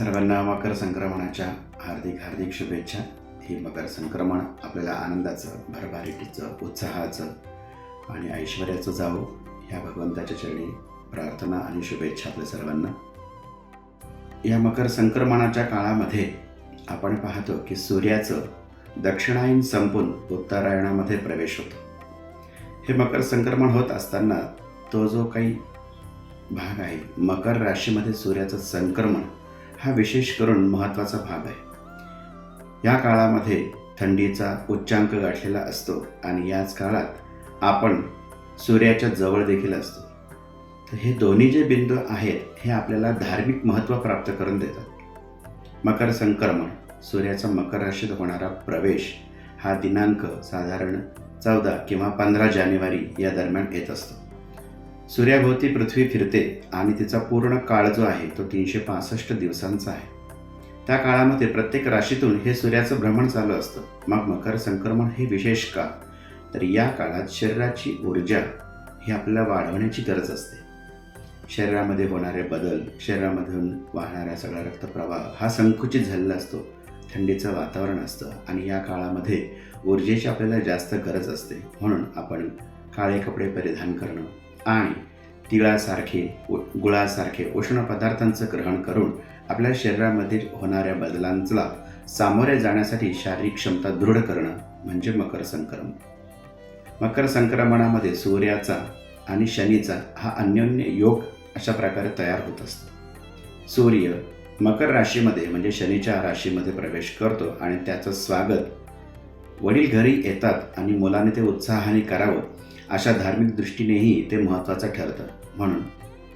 सर्वांना मकर संक्रमणाच्या हार्दिक हार्दिक शुभेच्छा. ही मकर संक्रमण आपल्याला आनंदाचं भरभराटीचं उत्साहाचं आणि ऐश्वर्याचं जावो. ह्या भगवंताच्या चरणी प्रार्थना आणि शुभेच्छा आपल्या सर्वांना. या मकर संक्रमणाच्या काळामध्ये आपण पाहतो की सूर्याचं दक्षिणायन संपून उत्तरायणामध्ये प्रवेश होतो. हे मकर संक्रमण होत असताना तो जो काही भाग आहे मकर राशीमध्ये सूर्याचं संक्रमण हा विशेष करून महत्त्वाचा भाग आहे. या काळामध्ये थंडीचा उच्चांक गाठलेला असतो आणि याच काळात आपण सूर्याच्या जवळ देखील असतो. तर हे दोन्ही जे बिंदू आहेत हे आपल्याला धार्मिक महत्त्व प्राप्त करून देतात. मकर संक्रमण सूर्याचा मकर राशीत होणारा प्रवेश हा दिनांक साधारण चौदा किंवा पंधरा जानेवारी या दरम्यान येत असतो. सूर्याभोवती पृथ्वी फिरते आणि तिचा पूर्ण काळ जो आहे तो तीनशे पासष्ट दिवसांचा आहे. त्या काळामध्ये प्रत्येक राशीतून हे सूर्याचं भ्रमण चालू असतं. मग मकर संक्रमण हे विशेष का तर या काळात शरीराची ऊर्जा ही आपल्याला वाढवण्याची गरज असते. शरीरामध्ये होणारे बदल शरीरामधून वाहणारा सगळा रक्तप्रवाह हा संकुचित झालेला असतो. थंडीचं वातावरण असतं आणि या काळामध्ये ऊर्जेची आपल्याला जास्त गरज असते. म्हणून आपण काळे कपडे परिधान करणं आणि तिळासारखे गुळासारखे उष्ण पदार्थांचं ग्रहण करून आपल्या शरीरामध्ये होणाऱ्या बदलांचा सामोरे जाण्यासाठी शारीरिक क्षमता दृढ करणं म्हणजे मकर संक्रमण. मकर संक्रमणामध्ये सूर्याचा आणि शनीचा हा अन्योन्य योग अशा प्रकारे तयार होत असतो. सूर्य मकर राशीमध्ये म्हणजे शनीच्या राशीमध्ये प्रवेश करतो आणि त्याचं स्वागत वडील घरी येतात आणि मुलाने ते उत्साहाने करावं अशा धार्मिक दृष्टीनेही ते महत्त्वाचं ठरतं. म्हणून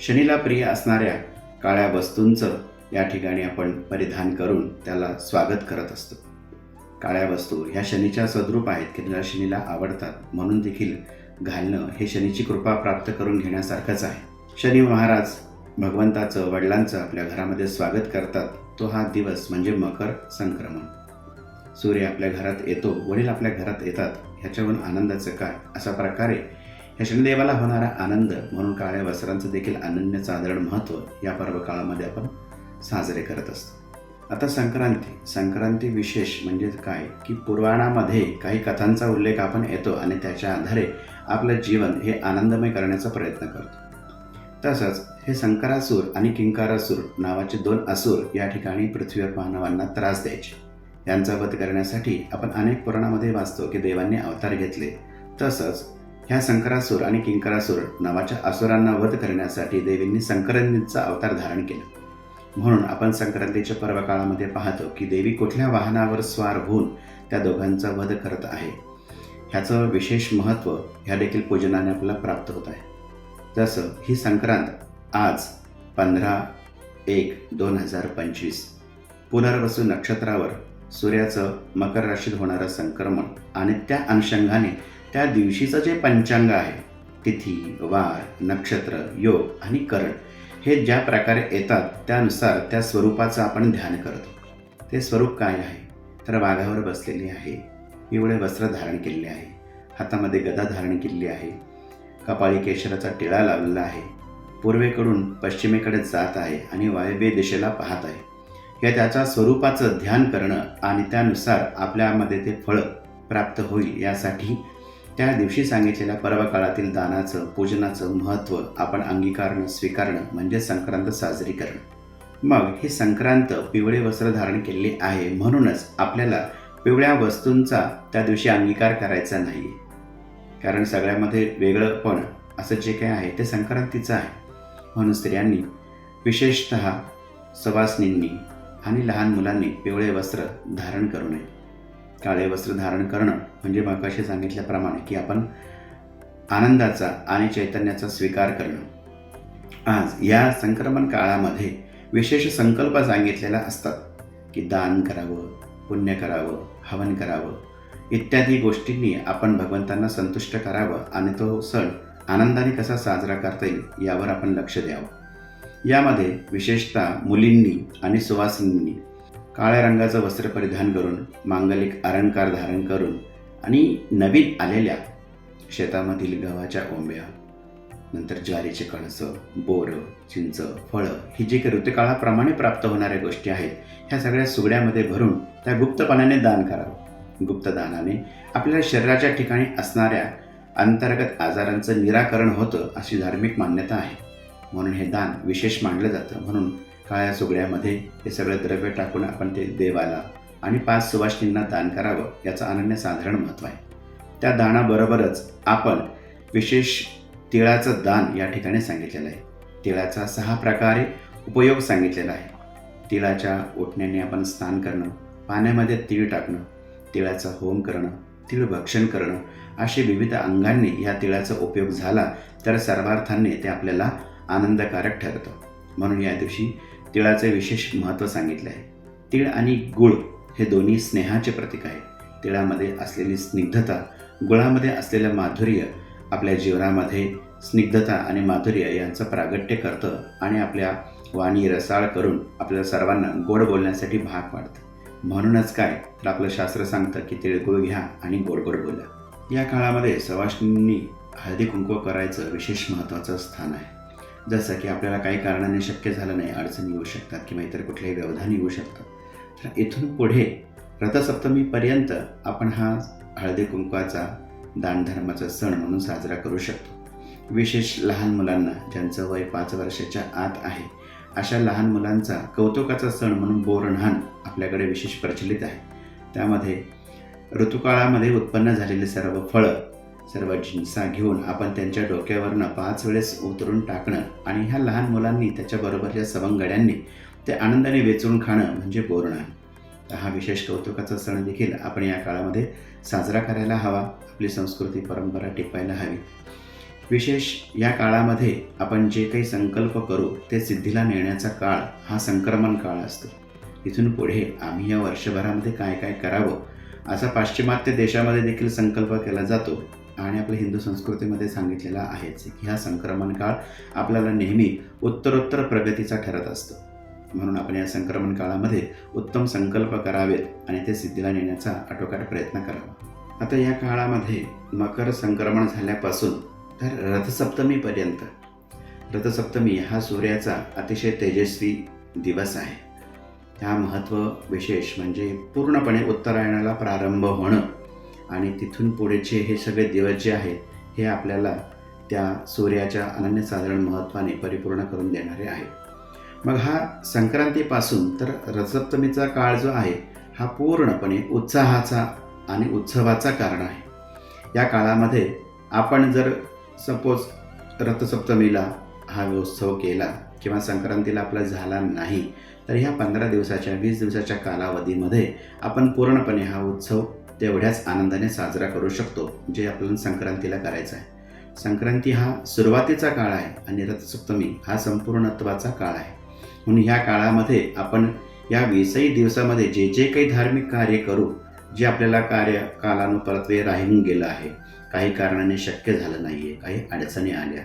शनीला प्रिय असणाऱ्या काळ्या वस्तूंचं या ठिकाणी आपण परिधान करून त्याला स्वागत करत असतो. काळ्या वस्तू ह्या शनीच्या सद्रूप आहेत की ज्या शनीला आवडतात म्हणून देखील घालणं हे शनीची कृपा प्राप्त करून घेण्यासारखंच आहे. शनी महाराज भगवंताचं वडिलांचं आपल्या घरामध्ये स्वागत करतात तो हा दिवस म्हणजे मकर संक्रमण. सूर्य आपल्या घरात येतो वडील आपल्या घरात येतात ह्याच्यावरून आनंदाचं काय? अशा प्रकारे ह्या शनिदेवाला होणारा आनंद म्हणून काळ्या वस्त्रांचं देखील अनन्य साधारण महत्त्व या पर्व काळामध्ये आपण साजरे करत असतो. आता संक्रांती. संक्रांती विशेष म्हणजे काय? की पुराणामध्ये काही कथांचा उल्लेख आपण येतो आणि त्याच्या आधारे आपलं जीवन हे आनंदमय करण्याचा प्रयत्न करतो. तसंच हे संकरासूर आणि किंकारासूर नावाचे दोन असुर या ठिकाणी पृथ्वीवर मानवांना त्रास द्यायचे. यांचा वध करण्यासाठी आपण अनेक पुराणामध्ये वाचतो की देवांनी अवतार घेतले. तसंच ह्या संकरासूर आणि किंकरासूर नावाच्या असुरांना वध करण्यासाठी देवींनी संक्रांतीचा अवतार धारण केला. म्हणून आपण संक्रांतीच्या पर्व काळामध्ये पाहतो की देवी कुठल्या वाहनावर स्वार होऊन त्या दोघांचा वध करत आहे. ह्याचं विशेष महत्त्व ह्या देखील पूजनाने आपल्याला प्राप्त होत आहे. जसं ही संक्रांत आज पंधरा एक दोन हजार पंचवीस. पुनर्वसू नक्षत्रावर सूर्याचं मकर राशीत होणारं संक्रमण आणि त्या अनुषंगाने त्या दिवशीचं जे पंचांग आहे तिथी वार नक्षत्र योग आणि करण हे ज्या प्रकारे येतात त्यानुसार त्या स्वरूपाचं आपण ध्यान करतो. ते स्वरूप काय आहे? तर वाघावर बसलेली आहे पिवळे वस्त्र धारण केलेले आहे हातामध्ये गदा धारण केलेली आहे कपाळी केशराचा टिळा लावलेला आहे पूर्वेकडून पश्चिमेकडे जात आहे आणि वायव्य दिशेला पाहत आहे. हे त्याच्या स्वरूपाचं ध्यान करणं आणि त्यानुसार आपल्यामध्ये ते फळ प्राप्त होईल यासाठी त्या दिवशी सांगितलेल्या पर्वकाळातील दानाचं पूजनाचं महत्त्व आपण अंगीकारणं स्वीकारणं म्हणजे संक्रांत साजरी करणं. मग ही संक्रांत पिवळे वस्त्र धारण केलेली आहे म्हणूनच आपल्याला पिवळ्या वस्तूंचा त्या दिवशी अंगीकार करायचा नाही कारण सगळ्यामध्ये वेगळं पण असं जे काही आहे ते संक्रांतीचं आहे. म्हणून स्त्रियांनी विशेषत सवासनींनी आणि लहान मुलांनी पिवळे वस्त्र धारण करू नये. काळे वस्त्र धारण करणं म्हणजे मगाशी सांगितल्याप्रमाणे की आपण आनंदाचा आणि चैतन्याचा स्वीकार करणं. आज या संक्रमण काळामध्ये विशेष संकल्प सांगितलेला असतात की दान करावं पुण्य करावं हवन करावं. इत्यादी गोष्टींनी आपण भगवंतांना संतुष्ट करावं आणि तो सण आनंदाने कसा साजरा करता येईल यावर आपण लक्ष द्यावं. यामध्ये विशेषतः मुलींनी आणि सुवासिनींनी काळ्या रंगाचं वस्त्र परिधान करून मांगलिक अलंकार धारण करून आणि नवीन आलेल्या शेतामधील गव्हाच्या ओंब्या नंतर ज्वारीचे कणसं बोरं चिंच फळं ही जी काही ऋतुकाळाप्रमाणे प्राप्त होणाऱ्या गोष्टी आहेत ह्या सगळ्या सुगड्यामध्ये भरून त्या गुप्तपणाने दान करावं. गुप्तदानाने आपल्या शरीराच्या ठिकाणी असणाऱ्या अंतर्गत आजारांचं निराकरण होतं अशी धार्मिक मान्यता आहे. म्हणून हे दान विशेष मानलं जातं. म्हणून काळ्या सुगड्यामध्ये हे सगळं द्रव्य टाकून आपण ते देवाला आणि पाच सुवासिनींना दान करावं याचं अनन्यसाधारण महत्त्व आहे. त्या दानाबरोबरच आपण विशेष तिळाचं दान या ठिकाणी सांगितलेलं आहे. तिळाचा सहा प्रकारे उपयोग सांगितलेला आहे. तिळाच्या उठण्याने आपण स्नान करणं पाण्यामध्ये तीळ टाकणं तिळाचा होम करणं तीळ भक्षण करणं असे विविध अंगांनी या तिळाचा उपयोग झाला तर सर्वार्थांनी ते आपल्याला आनंदकारक ठरतं. म्हणून या दिवशी तिळाचे विशेष महत्त्व सांगितले आहे. तीळ आणि गुळ हे दोन्ही स्नेहाचे प्रतीक आहे. तिळामध्ये असलेली स्निग्धता गुळामध्ये असलेलं माधुर्य आपल्या जीवनामध्ये स्निग्धता आणि माधुर्य यांचं प्रागट्य करतं आणि आपल्या वाणी रसाळ करून आपल्या सर्वांना गोड बोलण्यासाठी भाग पाडतं. म्हणूनच काय तर आपलं शास्त्र सांगतं की तिळगुळ घ्या आणि गोड गोड बोला. या काळामध्ये सवाष्णींनी हळदी कुंकू करायचं विशेष महत्त्वाचं स्थान आहे. जसं की आपल्याला काही कारणाने शक्य झालं नाही अडचणी येऊ शकतात किंवा इतर कुठलेही व्यवधान येऊ शकतात. तर इथून पुढे रथसप्तमीपर्यंत आपण हा हळदी कुंकवाचा दानधर्माचा सण म्हणून साजरा करू शकतो. विशेष लहान मुलांना ज्यांचं वय पाच वर्षाच्या आत आहे अशा लहान मुलांचा कौतुकाचा सण म्हणून बोरणहान आपल्याकडे विशेष प्रचलित आहे. त्यामध्ये ऋतुकाळामध्ये उत्पन्न झालेली सर्व फळं सर्व जिन्सा घेऊन आपण त्यांच्या डोक्यावरनं पाच वेळेस उतरून टाकणं आणि ह्या लहान मुलांनी त्याच्याबरोबरच्या सवंगड्यांनी ते आनंदाने वेचून खाणं म्हणजे बोरणान आहे हा विशेष कौतुकाचा सण देखील आपण या काळामध्ये साजरा करायला हवा आपली संस्कृती परंपरा टिपायला हवी. विशेष या काळामध्ये आपण जे काही संकल्प करू ते सिद्धीला नेण्याचा काळ हा संक्रमण काळ असतो. इथून पुढे आम्ही या वर्षभरामध्ये काय काय करावं असा पाश्चिमात्य देशामध्ये देखील संकल्प केला जातो. आणि आपल्या हिंदू संस्कृतीमध्ये सांगितलेला आहेच की हा संक्रमण काळ आपल्याला नेहमी उत्तरोत्तर प्रगतीचा ठरत असतो. म्हणून आपण या संक्रमण काळामध्ये उत्तम संकल्प करावेत आणि ते सिद्धीला नेण्याचा आटोकाट प्रयत्न करावा. आता या काळामध्ये मकर संक्रमण झाल्यापासून तर रथसप्तमीपर्यंत रथसप्तमी हा सूर्याचा अतिशय तेजस्वी दिवस आहे. ह्या महत्त्व विशेष म्हणजे पूर्णपणे उत्तरायणाला प्रारंभ होणं आणि तिथून पुढेचे हे सगळे दिवस जे आहेत हे आपल्याला त्या सूर्याच्या अनन्यसाधारण महत्त्वाने परिपूर्ण करून देणारे आहे मग हा संक्रांतीपासून तर रथसप्तमीचा काळ जो आहे हा पूर्णपणे उत्साहाचा आणि उत्सवाचा कारण आहे. या काळामध्ये आपण जर सपोज रथसप्तमीला हा उत्सव केला किंवा संक्रांतीला आपला झाला नाही तर ह्या पंधरा दिवसाच्या वीस दिवसाच्या कालावधीमध्ये आपण पूर्णपणे हा उत्सव तेवढ्याच आनंदाने साजरा करू शकतो जे आपल्याला संक्रांतीला करायचं आहे. संक्रांती हा सुरुवातीचा काळ आहे आणि रथसप्तमी हा संपूर्णत्वाचा काळ आहे. म्हणून ह्या काळामध्ये आपण या वीसही दिवसामध्ये जे जे काही धार्मिक कार्य करू जे आपल्याला कार्य कालानुपरत्वे राहून गेलं आहे काही कारणाने शक्य झालं नाही आहे काही अडचणी आल्या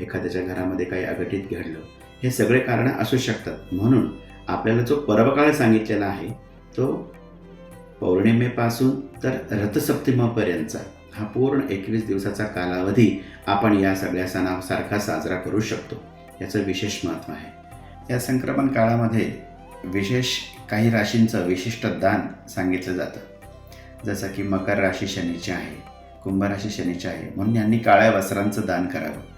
एखाद्याच्या घरामध्ये काही अघटित घडलं हे सगळे कारणं असू शकतात. म्हणून आपल्याला जो पर्वकाळ सांगितलेला आहे तो पौर्णिमेपासून तर रथसप्तमीपर्यंतचा हा पूर्ण एकवीस दिवसाचा कालावधी आपण या सगळ्या सणासारखा साजरा करू शकतो. याचं विशेष महत्त्व आहे. या संक्रमण काळामध्ये विशेष काही राशींचं विशिष्ट दान सांगितलं जातं. जसं की मकर राशी शनीची आहे कुंभ राशी शनीची आहे म्हणून यांनी काळ्या वस्त्रांचं दान करावं.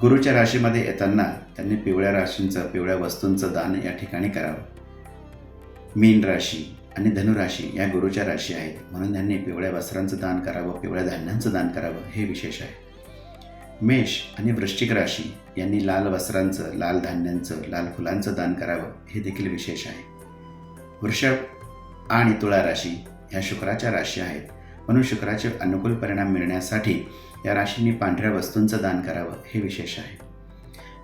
गुरुच्या राशीमध्ये येताना त्यांनी पिवळ्या राशींचं पिवळ्या वस्तूंचं दान या ठिकाणी करावं. मीन राशी आणि धनुराशी या गुरुच्या राशी आहेत. म्हणून त्यांनी पिवळ्या वस्त्रांचं दान करावं पिवळ्या धान्यांचं दान करावं हे विशेष आहे. मेष आणि वृश्चिक राशी यांनी लाल वस्त्रांचं लाल धान्यांचं लाल फुलांचं दान करावं हे देखील विशेष आहे. वृषभ आणि तुळा राशी ह्या शुक्राच्या राशी आहेत. म्हणून शुक्राचे अनुकूल परिणाम मिळण्यासाठी या राशींनी पांढऱ्या वस्तूंचं दान करावं हे विशेष आहे.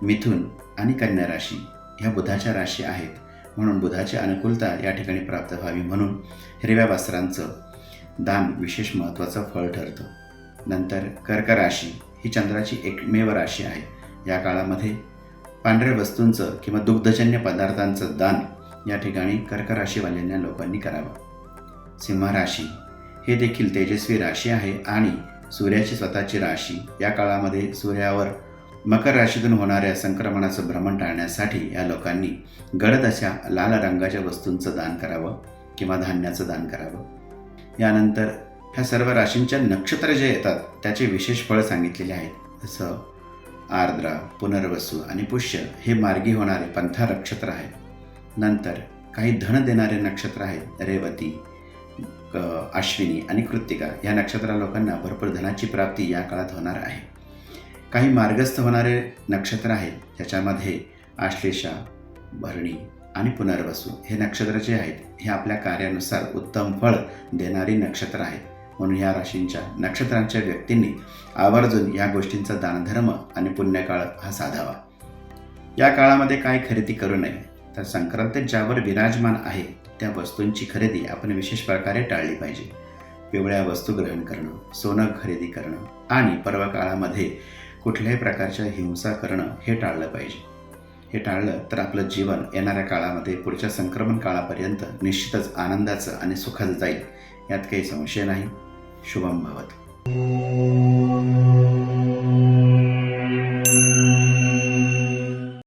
मिथुन आणि कन्या राशी ह्या बुधाच्या राशी आहेत. म्हणून बुधाची अनुकूलता या ठिकाणी प्राप्त व्हावी म्हणून हिरव्या वस्त्रांचं दान विशेष महत्त्वाचं फळ ठरतं. नंतर कर्क राशी ही चंद्राची एकमेव राशी आहे. या काळामध्ये पांढऱ्या वस्तूंचं किंवा दुग्धजन्य पदार्थांचं दान या ठिकाणी कर्क राशीवाल्यांना लोकांनी करावं. सिंह राशी हे देखील तेजस्वी राशी आहे आणि सूर्याची स्वतःची राशी या काळामध्ये सूर्यावर मकर राशीतून होणाऱ्या संक्रमणाचं भ्रमण टाळण्यासाठी या लोकांनी गडद अशा लाल रंगाच्या वस्तूंचं दान करावं किंवा धान्याचं दान करावं. यानंतर ह्या सर्व राशींच्या नक्षत्र जे येतात त्याचे विशेष फळ सांगितलेले आहेत. जसं आर्द्रा पुनर्वसू आणि पुष्य हे मार्गी होणारे पंथा नक्षत्र आहेत. नंतर काही धन देणारे नक्षत्र आहेत रेवती क- अश्विनी आणि कृत्तिका. या नक्षत्र लोकांना भरपूर धनाची प्राप्ती या काळात होणार आहे. काही मार्गस्थ होणारे नक्षत्र आहेत ज्याच्यामध्ये आश्लेषा भरणी आणि पुनर्वसू हे नक्षत्र जे आहेत हे आपल्या कार्यानुसार उत्तम फळ देणारी नक्षत्र आहेत. म्हणून या राशींच्या नक्षत्रांच्या व्यक्तींनी आवर्जून या गोष्टींचा दानधर्म आणि पुण्यकाळ हा साधावा. या काळामध्ये काय खरेदी करू नये. तर संक्रांतीत ज्यावर विराजमान आहे त्या वस्तूंची खरेदी आपण विशेष प्रकारे टाळली पाहिजे. पिवळ्या वस्तू ग्रहण करणं सोनं खरेदी करणं आणि पर्व काळामध्ये कुठल्याही प्रकारच्या हिंसा करणं हे टाळलं पाहिजे. हे टाळलं तर आपलं जीवन येणाऱ्या काळामध्ये पुढच्या संक्रमण काळापर्यंत निश्चितच आनंदाचं आणि सुखद जाईल यात काही संशय नाही. शुभम भावत.